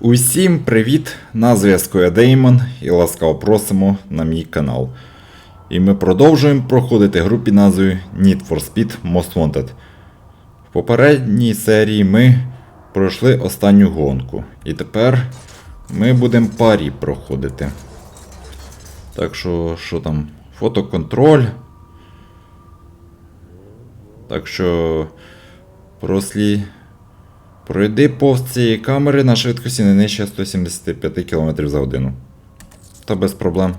Усім привіт! На зв'язку я Деймон і ласкаво просимо на мій канал. І ми продовжуємо проходити гру під назвою Need for Speed Most Wanted. В попередній серії ми пройшли останню гонку. І тепер ми будемо парі проходити. Так що, що там? Фотоконтроль. Так що. Прослі. Пройди повз цієї камери на швидкості не нижче 175 км за годину. Та без проблем.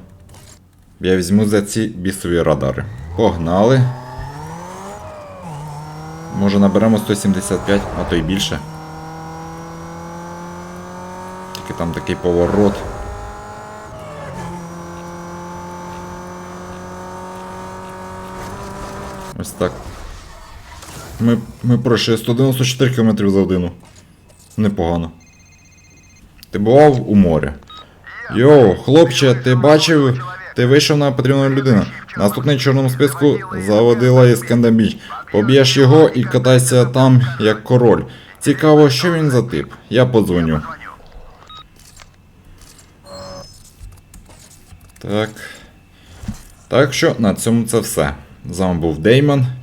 Я візьму за ці бісові радари. Погнали. Може наберемо 175, а то й більше. Тільки там такий поворот. Ось так. Ми, ми пройшли 194 км за годину. Непогано. Ти бував у морі? Йоу, хлопче, ти бачив? Ти вийшов на потрібну людину. Наступний в чорному списку заводила із Біч. Поб'єш його і катайся там, як король. Цікаво, що він за тип. Я подзвоню. Так. Так що на цьому це все. З вами був Деймон.